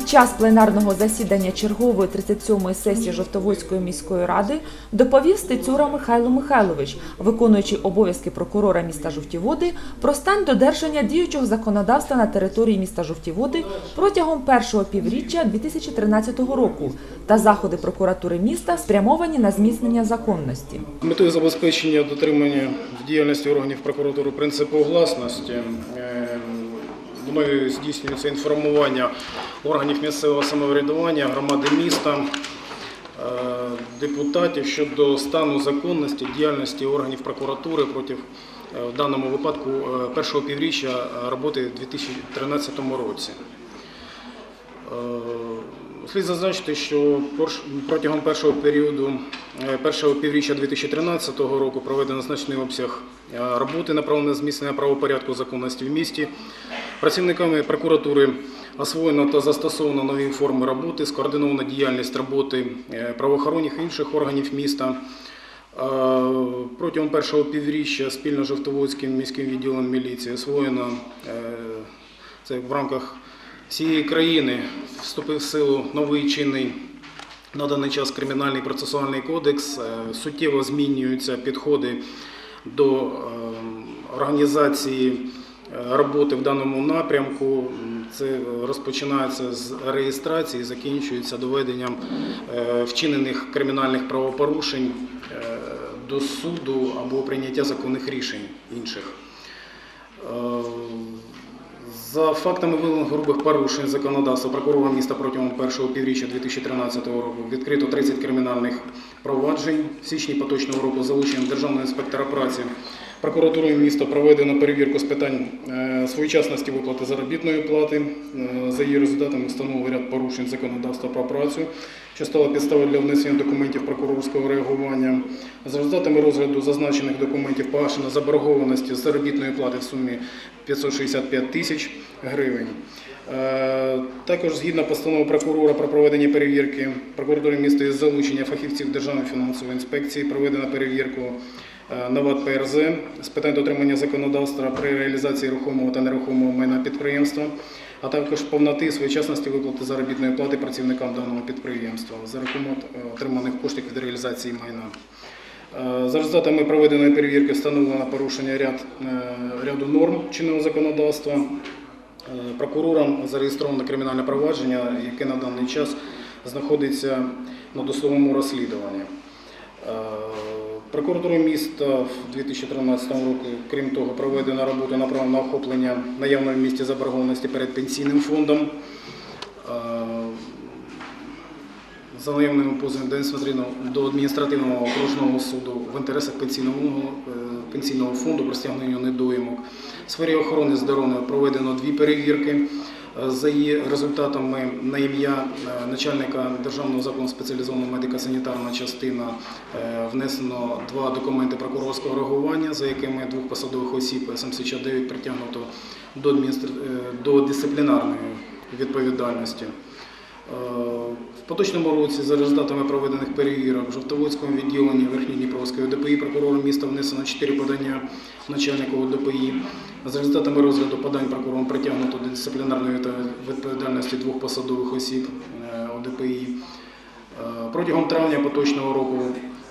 Під час пленарного засідання чергової 37-ї сесії Жовтоводської міської ради доповів Стецюра Михайло Михайлович, виконуючий обов'язки прокурора міста Жовтіводи, про стан додержання діючого законодавства на території міста Жовтіводи протягом першого півріччя 2013 року та заходи прокуратури міста спрямовані на зміцнення законності. Метою забезпечення дотримання в діяльності органів прокуратури принципу гласності е, мною здійснюється інформування органів місцевого самоврядування, громади міста, е, депутатів щодо стану законності діяльності органів прокуратури проти е, в даному випадку е, першого півріччя роботи у 2013 році. Слід зазначити, що протягом першого періоду, першого півріччя 2013 року проведено значний обсяг роботи, направлений на зміцнення правопорядку законності в місті. Працівниками прокуратури освоєно та застосовано нові форми роботи, скоординована діяльність роботи е, правоохоронних і інших органів міста. Е, Протягом першого півріччя спільно з Жовтоводським міським відділом міліції освоєно е, це в рамках всієї країни вступив в силу новий чинний на даний час кримінальний процесуальний кодекс. Суттєво змінюються підходи до організації роботи в даному напрямку. Це розпочинається з реєстрації, закінчується доведенням е, вчинених кримінальних правопорушень е, до суду або прийняття законних рішень інших. Е, За фактами виявлених грубих порушень законодавства прокурора міста протягом першого півріччя 2013 року відкрито 30 кримінальних проваджень. В січні поточного року залученням Державного інспектора праці прокуратурою міста проведено перевірку з питань е, своєчасності виплати заробітної плати. Е, За її результатами встановили ряд порушень законодавства про працю, що стало підставою для внесення документів прокурорського реагування. За результатами розгляду зазначених документів погашено заборгованості заробітної плати в сумі 565 тисяч гривень. Е, Також згідно постанови прокурора про проведення перевірки прокуратури міста із залучення фахівців Державної фінансової інспекції проведено перевірку е, на ВАД ПРЗ з питань дотримання законодавства при реалізації рухомого та нерухомого майна підприємства, а також повноти і своєчасності виплати заробітної плати працівникам даного підприємства за рахунок е, отриманих коштів від реалізації майна. Е, За результатами проведеної перевірки встановлено порушення ряд, е, ряду норм чинного законодавства. Е, Прокурором зареєстровано кримінальне провадження, яке на даний час знаходиться на досудовому розслідуванні. Прокуратурою міста в 2013 році, крім того, проведена робота направлена на охоплення наявної в місті заборгованості перед пенсійним фондом. За наявними позовами до адміністративного, до адміністративного окружного суду в інтересах пенсійного, е, пенсійного фонду про стягнення недоїмок. В сфері охорони здоров'я проведено дві перевірки. Е, За її результатами на ім'я е, начальника Державного закладу спеціалізована медико-санітарна частина внесено два документи прокурорського реагування, за якими двох посадових осіб 79 притягнуто до, адміністр... до дисциплінарної відповідальності. Е, поточному році за результатами проведених перевірок в Жовтоводському відділенні Верхньодніпровської ОДПІ прокурором міста внесено 4 подання начальнику ОДПІ. За результатами розгляду подань прокурором притягнуто до дисциплінарної та відповідальності двох посадових осіб е, ОДПІ. Е, Протягом травня поточного року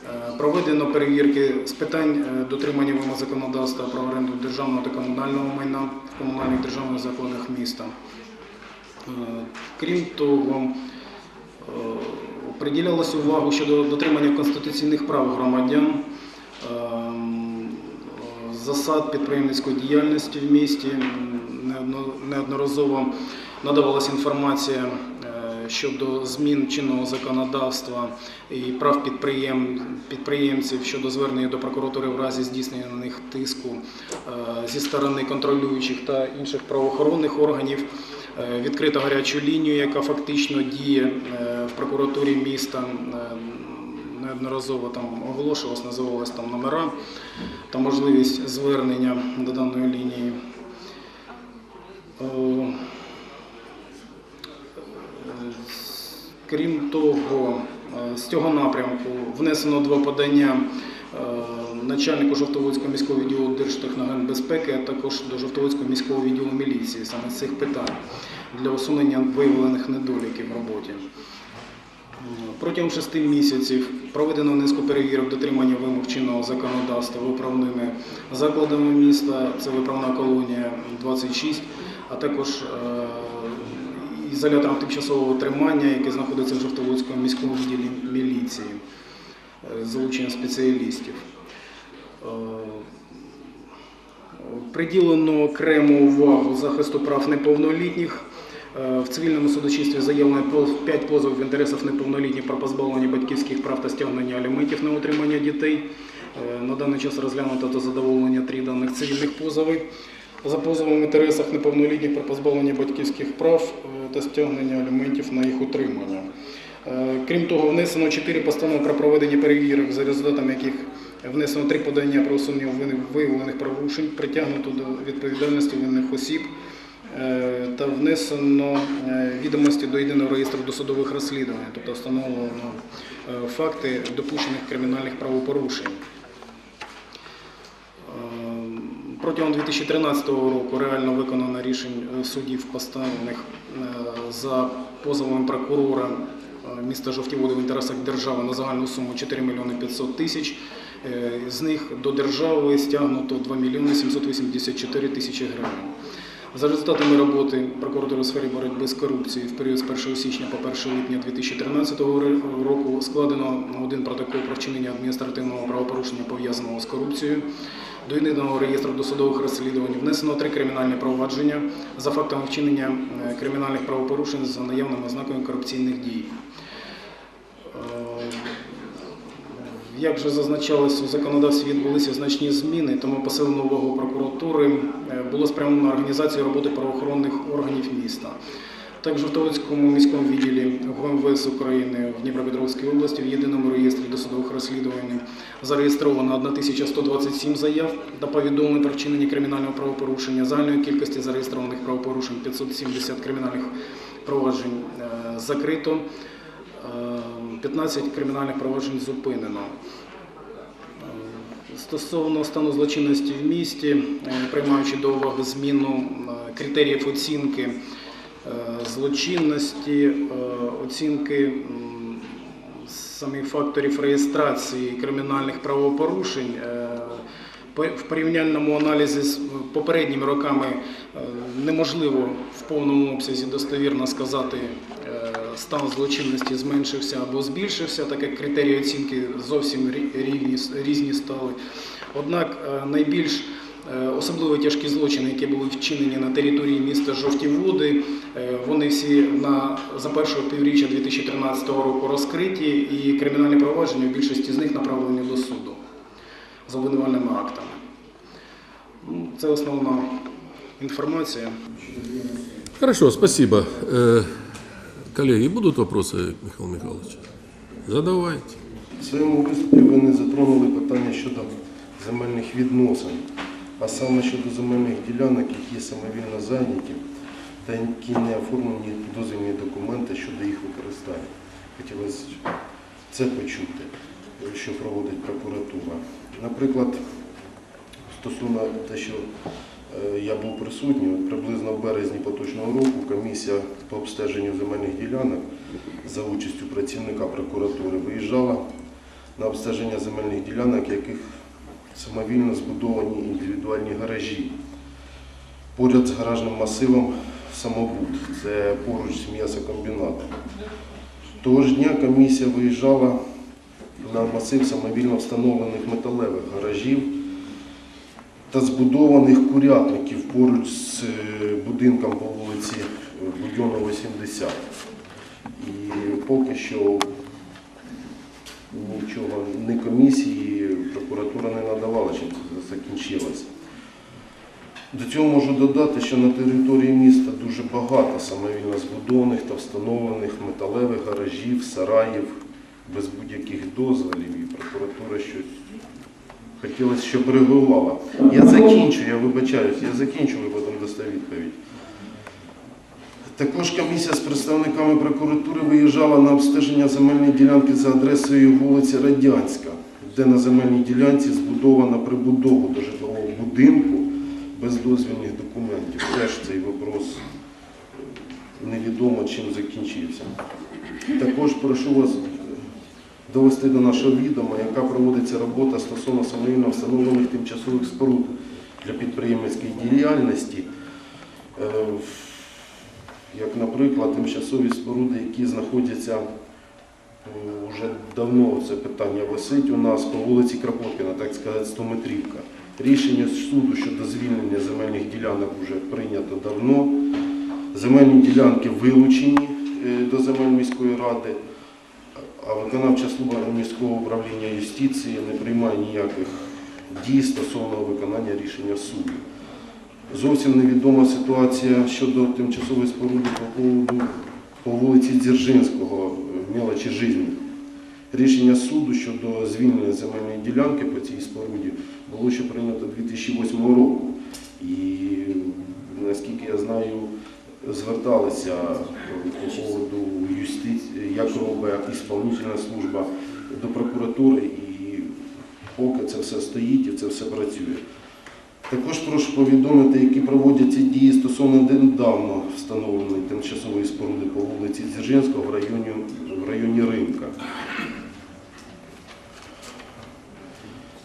е, проведено перевірки з питань е, дотримання вимог законодавства про оренду державного та комунального майна в комунальних державних закладах міста. Е, Крім того, е, приділялася увагу щодо дотримання конституційних прав громадян, е, засад підприємницької діяльності в місті. Неодноразово надавалася інформація е, щодо змін чинного законодавства і прав підприєм, підприємців щодо звернення до прокуратури в разі здійснення на них тиску е, зі сторони контролюючих та інших правоохоронних органів. Е, Відкрита гарячу лінію, яка фактично діє е, в прокуратурі міста. Е, Неодноразово там оголошувалось, називалось там номера та можливість звернення до даної лінії. Крім того, з цього напрямку внесено два подання начальнику Жовтоводського міського відділу Держтехногенбезпеки, а також до Жовтоводського міського відділу міліції саме з цих питань для усунення виявлених недоліків в роботі. Протягом шести місяців проведено низку перевірок дотримання вимог чинного законодавства виправними закладами міста, це виправна колонія 26, а також е, ізолятором тимчасового тримання, який знаходиться в Жовтоводському міському відділі міліції, е, з залученням спеціалістів. Е, Приділено окрему увагу захисту прав неповнолітніх. Е, В цивільному судочинстві заявлено 5 позовів в інтересах неповнолітніх про позбавлення батьківських прав та стягнення аліментів на утримання дітей. Е, На даний час розглянуто та задоволення три даних цивільних позови. За позовом в інтересах неповнолітніх про позбавлення батьківських прав та стягнення аліментів на їх утримання. Крім того, внесено 4 постанови про проведення перевірок, за результатами яких внесено 3 подання про усунення виявлених порушень, притягнуто до відповідальності винних осіб е, та внесено е, відомості до єдиного реєстру досудових розслідувань, тобто встановлено е, факти допущених кримінальних правопорушень. Протягом 2013 року реально виконано рішень судів, постановлених е, за позовом прокурора міста Жовтіводи в інтересах держави на загальну суму 4 мільйони 500 тисяч. Е, З них до держави стягнуто 2 мільйони 784 тисячі гривень. За результатами роботи прокуратури у сфері боротьби з корупцією в період з 1 січня по 1 липня 2013 року складено один протокол про вчинення адміністративного правопорушення пов'язаного з корупцією. До єдиного реєстру досудових розслідувань внесено три кримінальні провадження за фактами вчинення е, кримінальних правопорушень за наявними ознаками корупційних дій. Як вже зазначалось, у законодавстві відбулися значні зміни, тому посилену увагу прокуратури е, було спрямовано на організацію роботи правоохоронних органів міста. Так, в Жовтоводському міському відділі ГУМВС України в Дніпропетровській області в єдиному реєстрі досудових розслідувань зареєстровано 1127 заяв та повідомлень про вчинення кримінального правопорушення. Загальної кількості зареєстрованих правопорушень 570 кримінальних проваджень е, закрито. Е, 15 кримінальних проваджень зупинено. Е, Стосовно стану злочинності в місті, е, приймаючи до уваги зміну е, критеріїв оцінки е, злочинності, е, оцінки самих факторів реєстрації кримінальних правопорушень, е, в порівняльному аналізі з попередніми роками е, неможливо в повному обсязі достовірно сказати, е, стан злочинності зменшився або збільшився, так як критерії оцінки зовсім рівні, різні стали. Однак е, найбільш е, особливо тяжкі злочини, які були вчинені на території міста Жовті Води, е, вони всі на, за першого півріччя 2013 року розкриті, і кримінальні провадження в більшості з них направлені до суду з обвинувальними актами. Ну, Це основна інформація. Хорошо, спасибо. Коллеги, будут вопросы, Михаил Михайлович? Задавайте. В своєму виступі ви не затронули питання щодо земельних відносин, а саме щодо земельних ділянок, які самовільно зайняті та які не оформлені дозвільні документи щодо їх використання. Хотілося це почути, що проводить прокуратура. Наприклад, стосовно те, що е, я був присутній, приблизно в березні поточного року комісія по обстеженню земельних ділянок за участю працівника прокуратури виїжджала на обстеження земельних ділянок, яких самовільно збудовані індивідуальні гаражі. Поряд з гаражним масивом самобут, це поруч з м'ясокомбінатом. Того ж дня комісія виїжджала на масив самовільно встановлених металевих гаражів та збудованих курятників поруч з е, будинком по вулиці Будьонова, 70. І поки що нічого не комісії, прокуратура не надавала, чим це закінчилося. До цього можу додати, що на території міста дуже багато самовільно збудованих та встановлених металевих гаражів, сараїв без будь-яких дозволів, і прокуратура щось хотілося, щоб регулювала. Я закінчу, я вибачаюсь, я закінчу, ви потім дасте відповідь. Також комісія з представниками прокуратури виїжджала на обстеження земельної ділянки за адресою вулиці Радянська, де на земельній ділянці збудована прибудова до житлового будинку без дозвільних документів. Теж цей вопрос е, невідомо чим закінчився. Також прошу вас довести до нашого відома, яка проводиться робота стосовно самовільно встановлених тимчасових споруд для підприємницької діяльності. Як, наприклад, тимчасові споруди, які знаходяться е, вже давно це питання висить у нас по вулиці Кропоткіна, так сказати, 100 метрівка. Рішення суду щодо звільнення земельних ділянок вже прийнято давно. Земельні ділянки вилучені е, до земель міської ради, а виконавча служба міського управління юстиції не приймає ніяких дій стосовно виконання рішення суду. Зовсім невідома ситуація щодо тимчасової споруди по поводу по вулиці Дзержинського в мелочі жизни. Рішення суду щодо звільнення земельної ділянки по цій споруді було ще прийнято 2008 року. І наскільки я знаю, зверталися по поводу юстиції, як робить ісполнительна служба до прокуратури, і поки це все стоїть і це все працює. Також прошу повідомити, які проводяться дії стосовно недавно встановленої тимчасової споруди по вулиці Дзержинського в районі, в районі Ринка.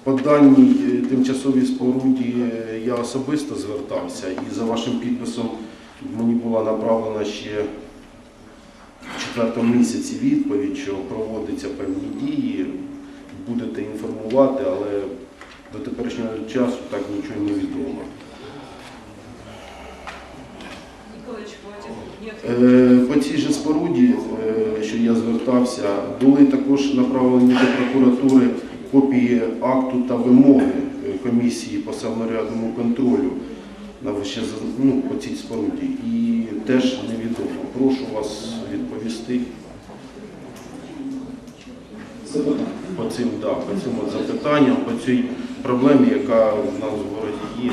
По даній е, тимчасовій споруді е, я особисто звертався і за вашим підписом мені була направлена ще в четвертому місяці відповідь, що проводяться певні дії, будете інформувати, але до теперішнього часу так нічого не відомо. Е, По цій же споруді, е, що я звертався, були також направлені до прокуратури копії акту та вимоги е, комісії по саморядному контролю на ще ну, по цій споруді. І теж невідомо. Прошу вас відповісти по цим, да, по цим от запитанням, по цій проблемі, яка в нас в городі є.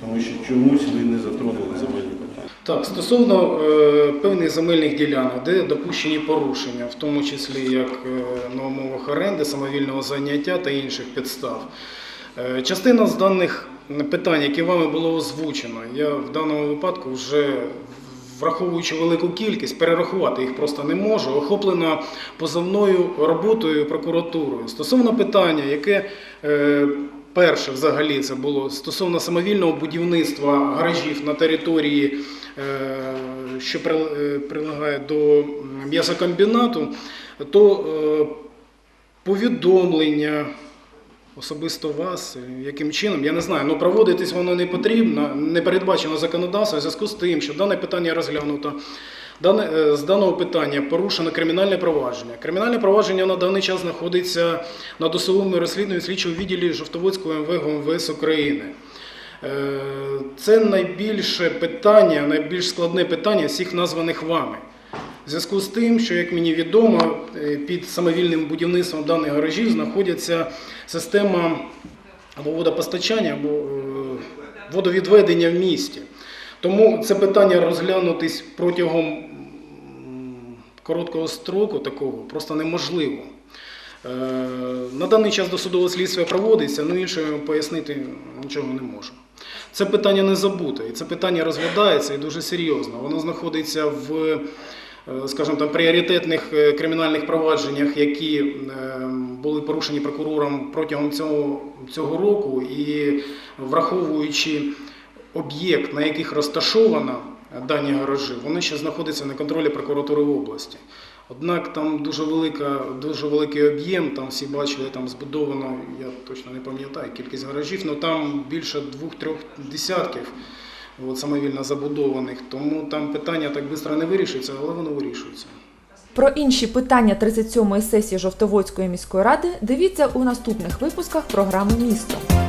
Тому що чомусь ви не затронули земельні питання. Так, стосовно е, певних земельних ділянок, де допущені порушення, в тому числі як е, на умовах оренди, самовільного заняття та інших підстав. Е, частина з даних питань, які вами було озвучено, я в даному випадку вже враховуючи велику кількість, перерахувати їх просто не можу, охоплена позовною роботою прокуратурою. Стосовно питання, яке е, перше взагалі це було стосовно самовільного будівництва гаражів на території, е, що при- е, прилягає до м'ясокомбінату, то е, повідомлення особисто вас, яким чином, я не знаю, ну проводитись воно не потрібно, не передбачено законодавством в зв'язку з тим, що дане питання розглянуто. Е, з даного питання порушено кримінальне провадження. Кримінальне провадження на даний час знаходиться на досудовому розслідуванні слідчого відділі Жовтоводського МВ ГУМВС України. Е, Це найбільше питання, найбільш складне питання всіх названих вами. В зв'язку з тим, що, як мені відомо, е, під самовільним будівництвом даних гаражів знаходиться система водопостачання, або водовідведення в місті. Тому це питання розглянутись протягом короткого строку такого просто неможливо. Е, На даний час досудове слідство проводиться, ну інше пояснити нічого не можу. Це питання не забуте, і це питання розглядається і дуже серйозно. Воно знаходиться в, е, скажімо там, пріоритетних е, кримінальних провадженнях, які були порушені прокурором протягом цього, цього року, і враховуючи об'єкт, на яких розташовано дані гаражі, вони ще знаходяться на контролі прокуратури області. Однак там дуже велика, дуже великий об'єм, там всі бачили, там збудовано, я точно не пам'ятаю кількість гаражів, але там більше двох-трьох десятків от, самовільно забудованих. Тому там питання так швидко не вирішується, але воно вирішується. Про інші питання 37-ї сесії Жовтоводської міської ради дивіться у наступних випусках програми Місто.